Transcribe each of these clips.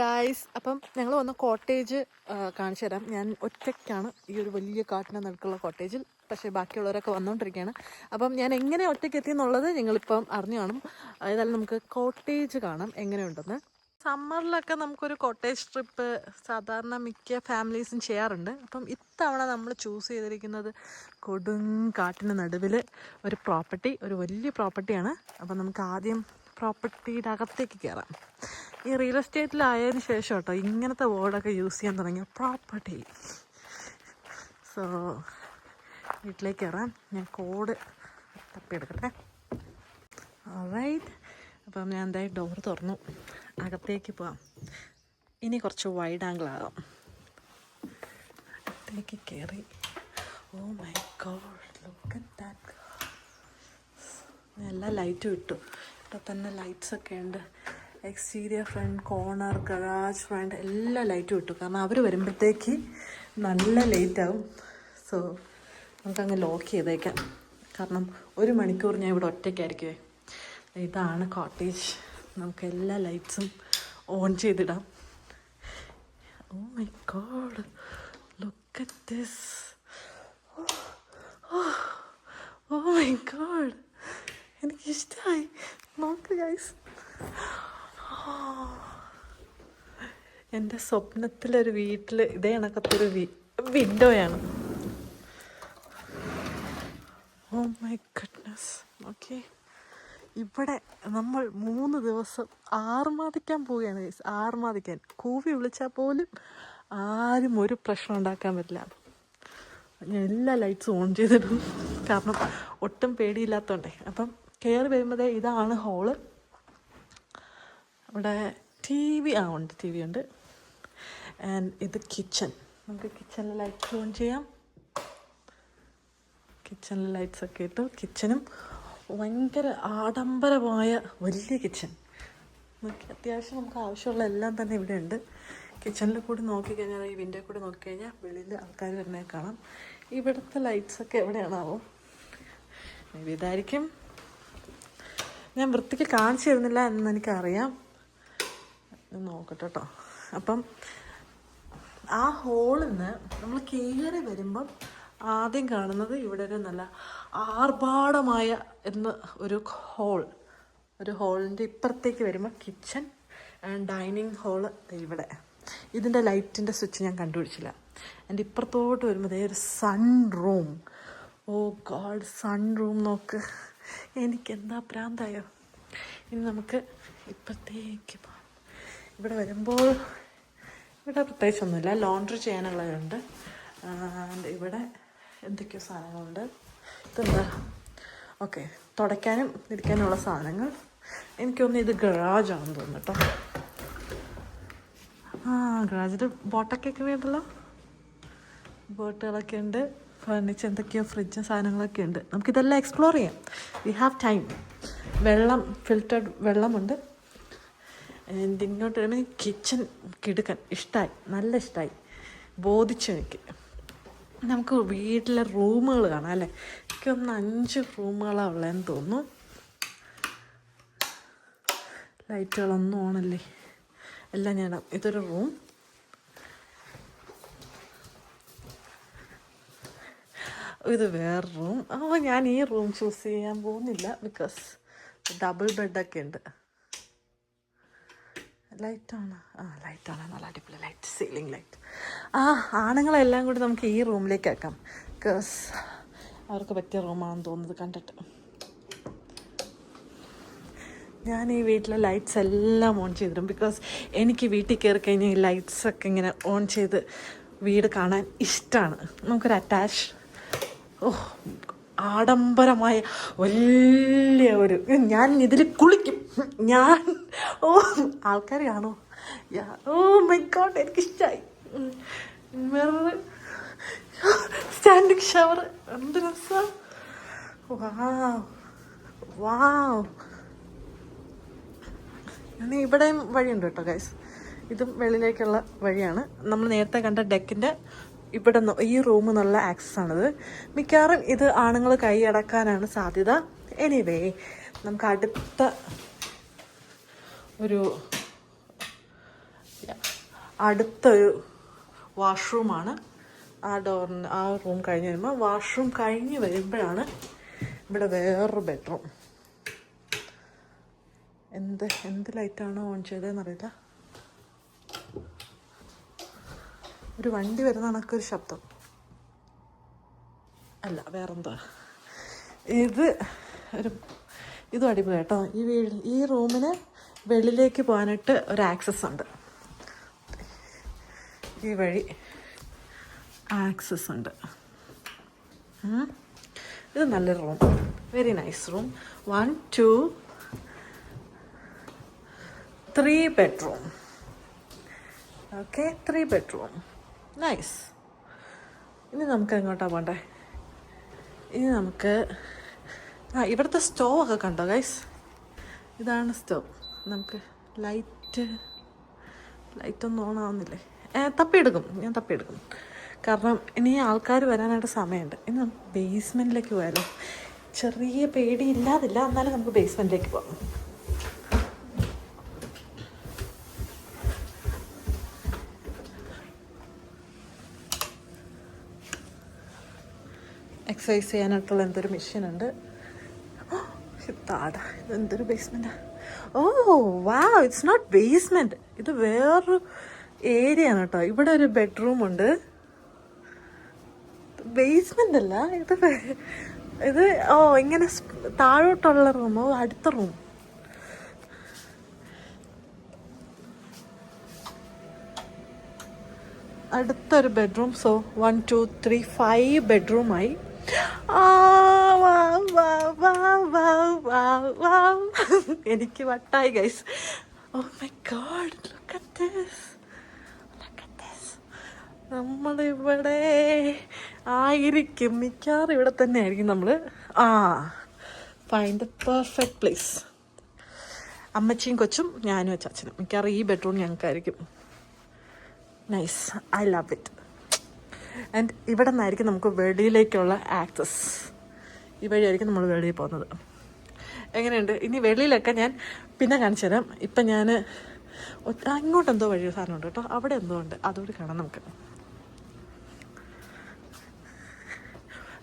Guys അപ്പം ഞങ്ങൾ വന്ന കോട്ടേജ് കാണിച്ചു തരാം. ഞാൻ ഒറ്റയ്ക്കാണ് ഈ ഒരു വലിയ കാട്ടിന്റെ നടുക്കുള്ള കോട്ടേജിൽ പക്ഷേ ബാക്കിയുള്ളവരൊക്കെ വന്നുകൊണ്ടിരിക്കുകയാണ് അപ്പം ഞാൻ എങ്ങനെ ഒറ്റയ്ക്ക് എത്തി എന്നുള്ളത് നിങ്ങളിപ്പം അറിഞ്ഞു കാണും. ഏതായാലും നമുക്ക് കോട്ടേജ് കാണാം എങ്ങനെയുണ്ടെന്ന്. സമ്മറിലൊക്കെ നമുക്കൊരു കോട്ടേജ് ട്രിപ്പ് സാധാരണ മിക്ക ഫാമിലീസും ചെയ്യാറുണ്ട്. അപ്പം ഇത്തവണ നമ്മൾ ചൂസ് ചെയ്തിരിക്കുന്നത് കൊടുങ്കാട്ടിന്റെ നടുവിൽ ഒരു പ്രോപ്പർട്ടി ഒരു വലിയ പ്രോപ്പർട്ടിയാണ് അപ്പം നമുക്ക് ആദ്യം പ്രോപ്പർട്ടിയുടെ അകത്തേക്ക് കയറാം ഈ റിയൽ എസ്റ്റേറ്റിലായതിനു ശേഷം കേട്ടോ ഇങ്ങനത്തെ വേർഡൊക്കെ യൂസ് ചെയ്യാൻ തുടങ്ങിയ പ്രോപ്പർട്ടി സോ വീട്ടിലേക്ക് കയറാം ഞാൻ കോഡ് തപ്പിയെടുക്കട്ടെ. റൈറ്റ് അപ്പം ഞാൻ എന്തായാലും ഡോർ തുറന്നു. അകത്തേക്ക് പോവാം. ഇനി കുറച്ച് വൈഡ് ആംഗിൾ ആകാം. അകത്തേക്ക് കയറി ഓ മൈ ഗോഡ് ലുക്ക് എല്ലാ ലൈറ്റും ഇട്ടു. ഇവിടെ തന്നെ ലൈറ്റ്സ് ഒക്കെ ഉണ്ട്. Exterior front corner garage front എല്ലാ ലൈറ്റും ഇട്ടു. കാരണം അവർ വരുമ്പോഴത്തേക്ക് നല്ല ലേറ്റാവും സോ നമുക്കങ്ങ് ലോക്ക് ചെയ്തേക്കാം. കാരണം ഒരു മണിക്കൂർ ഞാൻ ഇവിടെ ഒറ്റയ്ക്കായിരിക്കുമേ ഇതാണ് കോട്ടേജ് നമുക്ക് എല്ലാ ലൈറ്റ്സും ഓൺ ചെയ്തിടാം. ഓ my god look at this oh my god എനിക്കിഷ്ടമായി നോക്ക് ഗൈസ് എന്റെ സ്വപ്നത്തിലൊരു വീട്ടിൽ ഇതേ കണക്കത്തൊരു വി വിൻഡോയാണ് ഓ മൈ ഗഡ്നസ് ഓക്കെ ഇവിടെ നമ്മൾ മൂന്ന് ദിവസം ആർമാദിക്കാൻ പോവുകയാണ് ഗൈസ് ആർമാദിക്കാൻ. കൂവി വിളിച്ചാൽ പോലും ആരും ഒരു പ്രശ്നം ഉണ്ടാക്കാൻ പറ്റില്ല. ഞാൻ എല്ലാ ലൈറ്റ്സും ഓൺ ചെയ്തിടും. കാരണം ഒട്ടും പേടിയില്ലാത്തതുകൊണ്ടേ അപ്പം കയറി വരുമ്പോഴേ ഇതാണ് ഹോൾ അവിടെ ടി വി ആ ഉണ്ട് ടി വി ഉണ്ട്. ആൻഡ് ഇത് കിച്ചൺ നമുക്ക് കിച്ചണിൽ ലൈറ്റ്സ് ഓൺ ചെയ്യാം. കിച്ചണിൽ ലൈറ്റ്സ് ഒക്കെ ഇട്ടു. കിച്ചനും ഭയങ്കര ആഡംബരമായ വലിയ കിച്ചൺ നമുക്ക് അത്യാവശ്യം നമുക്ക് ആവശ്യമുള്ള എല്ലാം തന്നെ ഇവിടെ ഉണ്ട്. കിച്ചണിൽ കൂടി നോക്കിക്കഴിഞ്ഞാൽ ഈ വിൻഡോ കൂടി നോക്കിക്കഴിഞ്ഞാൽ വെളിയിൽ ആൾക്കാർ തന്നെ കാണാം. ഇവിടുത്തെ ലൈറ്റ്സ് ഒക്കെ എവിടെയാണാവോ? ഇതായിരിക്കും. ഞാൻ വൃത്തിക്ക് കാണിച്ചു തരുന്നില്ല എന്ന് നോക്കട്ടെ കേട്ടോ അപ്പം ആ ഹോളിൽ നിന്ന് നമ്മൾ കയറി വരുമ്പം ആദ്യം കാണുന്നത് ഇവിടെ ഒരു നല്ല ആർഭാടമായ എന്ന് ഒരു ഹോൾ. ഒരു ഹോളിന്റെ ഇപ്പുറത്തേക്ക് വരുമ്പോൾ കിച്ചൺ ആൻഡ് ഡൈനിങ് ഹോൾ ഇവിടെ. ഇതിന്റെ ലൈറ്റിന്റെ സ്വിച്ച് ഞാൻ കണ്ടുപിടിച്ചില്ല. എന്റെ ഇപ്പുറത്തോട്ട് വരുമ്പോൾ ഒരു sun room. Oh god sun room നോക്ക്. എനിക്കെന്താ പ്രാന്തായോ? ഇനി നമുക്ക് ഇപ്പുറത്തേക്ക് പോകാം ഇവിടെ വരുമ്പോൾ ഇവിടെ പ്രത്യേകിച്ചൊന്നുമില്ല. ലോണ്ട്രി ചെയ്യാനുള്ളതുണ്ട് ഇവിടെ എന്തൊക്കെയോ സാധനങ്ങളുണ്ട്. ഇതെന്താ? ഓക്കെ. തുടയ്ക്കാനും ഇരിക്കാനുള്ള സാധനങ്ങൾ. എനിക്കൊന്ന് ഇത് ഗറാജാണെന്ന് തോന്നുന്നു കേട്ടോ. ആ ഗറാജിൽ ബോട്ടൊക്കെ വേണ്ടല്ലോ? ബോട്ടുകളൊക്കെ ഉണ്ട്. ഫർണിച്ചർ എന്തൊക്കെയോ ഫ്രിഡ്ജും സാധനങ്ങളൊക്കെ ഉണ്ട്. നമുക്കിതെല്ലാം എക്സ്പ്ലോർ ചെയ്യാം. വി ഹാവ് ടൈം വെള്ളം ഫിൽറ്റേഡ് വെള്ളമുണ്ട്. And ഇങ്ങോട്ട് വരുമ്പോൾ കിച്ചൺ കിടുക്കൻ ഇഷ്ടമായി നല്ല ഇഷ്ടമായി ബോധിച്ചു എനിക്ക് നമുക്ക് വീട്ടിലെ റൂമുകൾ കാണാം അല്ലേ? എനിക്കൊന്ന് അഞ്ച് റൂമുകളാണ് ഉള്ളതെന്ന് തോന്നുന്നു. ലൈറ്റുകളൊന്നും ഓണല്ലേ? എല്ലാം ഞാൻ ഇതൊരു റൂം. ഇത് വേറെ റൂം. അപ്പോൾ ഞാൻ ഈ റൂം ചൂസ് ചെയ്യാൻ പോകുന്നില്ല ബിക്കോസ് ഡബിൾ ബെഡൊക്കെ ഉണ്ട്. ലൈറ്റാണ് ആ ലൈറ്റാണ് നല്ല അടിപൊളി ലൈറ്റ് സീലിംഗ് ലൈറ്റ് ആ ആണുങ്ങളെല്ലാം കൂടി നമുക്ക് ഈ റൂമിലേക്ക് ആക്കാം. ബിക്കോസ് അവർക്ക് പറ്റിയ റൂമാണെന്ന് തോന്നുന്നത് കണ്ടിട്ട്. ഞാൻ ഈ വീട്ടിലെ ലൈറ്റ്സ് എല്ലാം ഓൺ ചെയ്തിടും. ബിക്കോസ് എനിക്ക് വീട്ടിൽ കയറി കഴിഞ്ഞാൽ ഈ ലൈറ്റ്സൊക്കെ ഇങ്ങനെ ഓൺ ചെയ്ത് വീട് കാണാൻ ഇഷ്ടമാണ് നമുക്കൊരു അറ്റാച്ച് ഓ ആഡംബരമായ വലിയ ഒരു ഞാൻ ഇതിൽ കുളിക്കും. ഞാൻ ഓ ആൾക്കാർ കാണോ ഓ മൈ ഗോഡ് എനിക്കിഷ്ടമായി വേറെ സ്റ്റാൻഡിങ് ഷവർ എന്ത് രസം. വാവ് വാവ് ഇനി ഇവിടെയും വഴിയുണ്ട് കേട്ടോ ഗൈസ് ഇതും വെളിയിലേക്കുള്ള വഴിയാണ്. നമ്മൾ നേരത്തെ കണ്ട ഡെക്കിന്റെ ഇവിടെ ഈ റൂം എന്നുള്ള ആക്സസ് ആണിത്. മിക്കവാറും ഇത് ആണുങ്ങൾ കൈയടക്കാനാണ് സാധ്യത. എനിവേ നമുക്ക് അടുത്ത ഒരു അടുത്തൊരു വാഷ്റൂമാണ്. ആ ഡോറിന് ആ റൂം കഴിഞ്ഞ് വരുമ്പോൾ വാഷ്റൂം കഴിഞ്ഞ് വരുമ്പോഴാണ് ഇവിടെ വേറൊരു ബെഡ്റൂം എന്ത് എന്ത് ലൈറ്റാണോ ഓൺ ചെയ്തതെന്നറിയില്ല. ഒരു വണ്ടി വരുന്ന കണക്കൊരു ശബ്ദം. അല്ല വേറെന്താ? ഇത് ഒരു ഇതും അടിപൊളി കേട്ടോ ഈ വീട് ഈ റൂമിന് വെളിയിലേക്ക് പോകാനായിട്ട് ഒരു ആക്സസ് ഉണ്ട്. ഈ വഴി ആക്സസ് ഉണ്ട്. ഇത് നല്ലൊരു room very nice room one two three bedroom okay three bedroom nice ഇനി നമുക്ക് എങ്ങോട്ടാണ് പോകണ്ടേ ഇനി നമുക്ക് ആ ഇവിടുത്തെ സ്റ്റോവ് ഒക്കെ കണ്ടോ ഗൈസ് ഇതാണ് സ്റ്റോവ്. നമുക്ക് ലൈറ്റ് ലൈറ്റ് ഒന്നും ഓൺ ഏ, തപ്പിയെടുക്കും. ഞാൻ തപ്പിയെടുക്കും. കാരണം ഇനി ആൾക്കാർ വരാനായിട്ട് സമയമുണ്ട്. ഇനി നമുക്ക് ബേസ്മെന്റിലേക്ക് പോയാലോ? ചെറിയ പേടി ഇല്ലാതില്ല. എന്നാലും നമുക്ക് ബേസ്മെന്റിലേക്ക് പോകാം. എക്സസൈസ് ചെയ്യാനായിട്ടുള്ള എന്തൊരു മെഷീൻ ഉണ്ട്? താടാ ഇതെന്തൊരു ബേസ്മെന്റാ ഓ വാ ഇറ്റ്സ് നോട്ട് ബേസ്മെന്റ് ഇത് വേറൊരു ഏരിയ ആണ് കേട്ടോ ഇവിടെ ഒരു ബെഡ്റൂം ഉണ്ട്. ബേസ്മെന്റ് അല്ല ഇത് ഇത് ഓ ഇങ്ങനെ താഴോട്ടുള്ള റൂമോ അടുത്ത റൂം അടുത്തൊരു bedroom so one two three five ബെഡ്റൂമായി എനിക്ക് വട്ടായി guys oh my god look at this look at this നമ്മളിവിടെ ആയിരിക്കും. മിക്കവാറും ഇവിടെ തന്നെ ആയിരിക്കും നമ്മൾ ആ ഫൈൻഡ് ദ പെർഫെക്റ്റ് പ്ലേസ് അമ്മച്ചിയും കൊച്ചും ഞാനും അച്ചാച്ചനും. മിക്കവാറും ഈ bedroom ഞങ്ങൾക്കായിരിക്കും. Nice I love it and ഇവിടെ നിന്നായിരിക്കും നമുക്ക് വെളിയിലേക്കുള്ള ആക്സസ് ഈ വഴിയായിരിക്കും നമ്മൾ വെളിയിൽ പോകുന്നത്. എങ്ങനെയുണ്ട്? ഇനി വെളിയിലൊക്കെ ഞാൻ പിന്നെ കാണിച്ചു തരാം. ഇപ്പം ഞാൻ അങ്ങോട്ട് എന്തോ വഴി സാധനമുണ്ട് കേട്ടോ. അവിടെ എന്തോ ഉണ്ട്. അതുകൂടി കാണാം നമുക്ക്.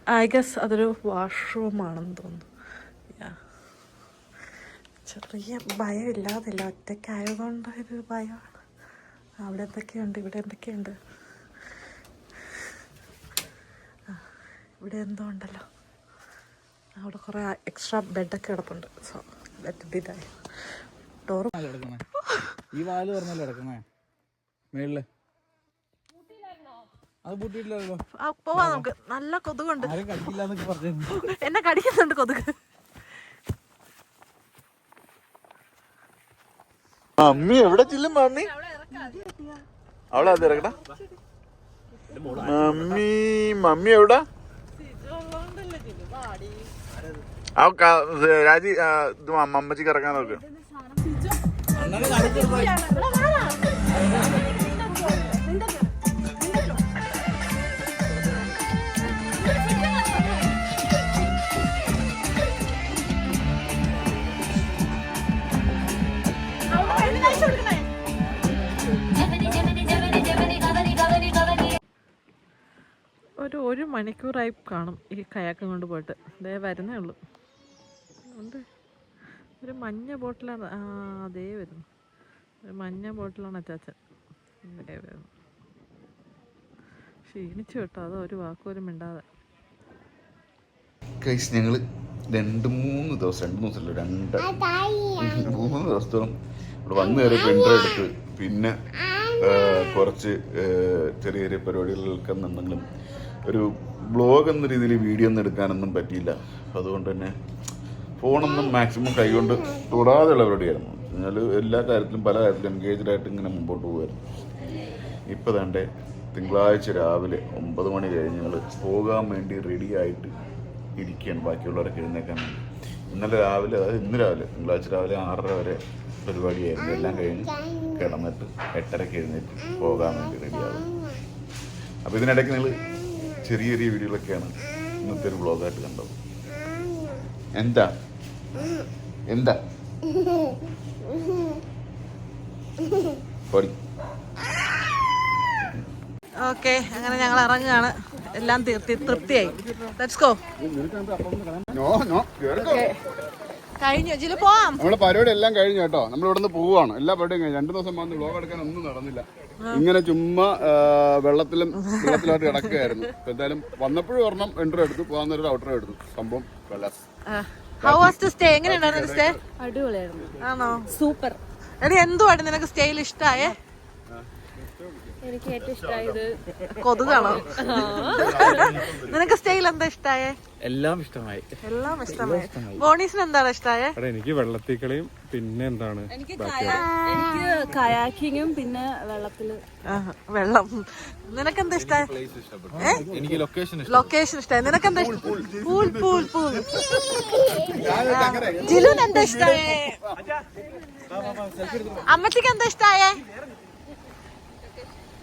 ഐ ഗസ് അതൊരു വാഷ്റൂമാണെന്ന് തോന്നുന്നു. ചെറിയ ഭയമില്ലാതില്ല. ഒറ്റയ്ക്കായതുകൊണ്ട് ഒരു ഭയമാണ്. അവിടെ എന്തൊക്കെയുണ്ട്? ഇവിടെ എന്തൊക്കെയുണ്ട്? ഇവിടെ എന്തോ ഉണ്ടല്ലോ. അവിടെ കുറേ എക്സ്ട്രാ ബെഡൊക്കെ കിടപ്പുണ്ട്. സോ ലെറ്റ് ബി ഡോറ് കിടക്കുന്നേ? ഈ വാൽ പറഞ്ഞല്ലോ കിടക്കുന്നേ? മേളിൽ. അത് പൂട്ടിയിട്ടില്ലല്ലോ. പോവാ നമുക്ക്. നല്ല കൊതുകുണ്ട്. ആരും കടിക്കില്ല പറഞ്ഞു എന്നെ കടിക്കുന്നുണ്ട് കൊതുക്. അമ്മി എവിടെ ചില്ലും പറഞ്ഞി അവളെ അത് ഇറക്കടാ മമ്മി മമ്മി എവിടാ? ആ രാജി ഇത് ഇറങ്ങാൻ നോക്ക്. ഒരു ഒരു മണിക്കൂറായി കാണും ഈ കയാക്കം കൊണ്ട് പോയിട്ട്. ദേ വരുന്നേ ഉള്ളൂ. ഉണ്ട്. ഒരു മഞ്ഞ ബോട്ടിലാണ് ആ അതേ വരുന്നു. ഒരു മഞ്ഞ ബോട്ടിലാണ് അച്ചാച്ചൻ. അതേ വരുന്നു. ക്ഷീണിച്ചു കേട്ടോ അതോ ഒരു വാക്കുപോലും മിണ്ടാതെ. കൈസ് ഞങ്ങൾ രണ്ട് മൂന്ന് ദിവസം രണ്ട് ദിവസമല്ലോ രണ്ട് മൂന്ന് ദിവസത്തോളം ഇവിടെ വന്ന് കയറി പ്രിന്റർ എടുത്ത് പിന്നെ കുറച്ച് ചെറിയ ചെറിയ പരിപാടികൾക്ക് എന്തെങ്കിലും ഒരു ബ്ലോഗ് എന്ന രീതിയിൽ വീഡിയോ ഒന്നും എടുക്കാനൊന്നും പറ്റിയില്ല. അതുകൊണ്ട് തന്നെ ഫോണൊന്നും മാക്സിമം കൈകൊണ്ട് തൊടാതെയുള്ള പരിപാടിയായിരുന്നു എന്നാൽ എല്ലാ കാര്യത്തിലും പല കാര്യത്തിലും എൻഗേജ്ഡ് ആയിട്ട് ഇങ്ങനെ മുമ്പോട്ട് പോകുമായിരുന്നു ഇപ്പോൾ തന്നെ തിങ്കളാഴ്ച രാവിലെ ഒമ്പത് മണി കഴിഞ്ഞ് ഞങ്ങൾ പോകാൻ വേണ്ടി റെഡി ആയിട്ട് ഇരിക്കുകയാണ്. ബാക്കിയുള്ളവരൊക്കെ എഴുന്നേക്കാൻ വേണ്ടി. ഇന്നലെ രാവിലെ അതായത് ഇന്ന് രാവിലെ തിങ്കളാഴ്ച രാവിലെ ആറര വരെ പരിപാടിയായിരുന്നു. എല്ലാം കഴിഞ്ഞ് കിടന്നിട്ട് എട്ടരയ്ക്ക് എഴുന്നേറ്റ് പോകാൻ വേണ്ടി റെഡിയാകും അപ്പോൾ ഇതിനിടയ്ക്ക് നിങ്ങൾ ചെറിയ ചെറിയ വീഡിയോകളൊക്കെയാണ് ഇന്നത്തെ ഒരു ബ്ലോഗായിട്ട് കണ്ടത്. എന്താ? എന്താ? പൊടി ഓക്കെ അങ്ങനെ ഞങ്ങൾ ഇറങ്ങുകയാണ്. എല്ലാം തീർത്തി തൃപ്തിയായി. ലെറ്റ്സ് ഗോ നോ നോ കഴിഞ്ഞു. ജിൽ പോവാം. നമ്മുടെ പരിപാടി എല്ലാം കഴിഞ്ഞു കേട്ടോ. നമ്മൾ ഇവിടെ നിന്ന് പോവാണ് എല്ലാ പരിപാടിയും കഴിഞ്ഞു. രണ്ടു ദിവസം വന്ന് വ്ലോഗ് എടുക്കാൻ ഒന്നും നടന്നില്ല. ഇങ്ങനെ ചുമ്മാ വെള്ളത്തിലും വെള്ളത്തിലായിട്ട് കിടക്കുകയായിരുന്നു. എന്തായാലും വന്നപ്പോഴും ഒരെണ്ണം എൻട്രോ എടുത്തു. പോകാൻ ഒരു ഔട്ടർ എടുത്തു. സംഭവം കൊല്ലാസ് ഹൗ വാസ് ദി സ്റ്റേ എങ്ങനെയുണ്ടായിരുന്നു സ്റ്റേ അടിപൊളിയായിരുന്നു. ആണോ? സൂപ്പർ. എടി എന്തുവാണ് നിനക്ക് സ്റ്റേയിൽ ഇഷ്ടായേ? എനിക്ക് ഏറ്റവും ഇഷ്ടമായത് കൊതുകാണോ? നിനക്ക് സ്റ്റൈൽ എന്താ ഇഷ്ടായേ? എല്ലാം ഇഷ്ടമായി. എല്ലാം ഇഷ്ടമായി. ബോണീസിന് എന്താണ് ഇഷ്ടായേ? എനിക്ക് വെള്ളത്തിൽ കളിയും പിന്നെ എന്താണ് എനിക്ക് കയാക്കിങ്ങും പിന്നെ വെള്ളത്തിൽ. ആഹ്, വെള്ളം. നിനക്ക് എന്താ ഇഷ്ടായ? എനിക്ക് ലൊക്കേഷൻ ലൊക്കേഷൻ ഇഷ്ടായ. നിനക്ക് എന്താ ഇഷ്ടം? പൂൾ പൂൾ പൂൾ ജിലുന് എന്താ ഇഷ്ടായേ? അമ്മത്തിക്ക് എന്താ ഇഷ്ടായേ?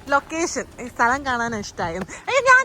ലൊക്കേഷൻ ഈ സ്ഥലം കാണാൻ ഇഷ്ടമായിരുന്നു ഞാൻ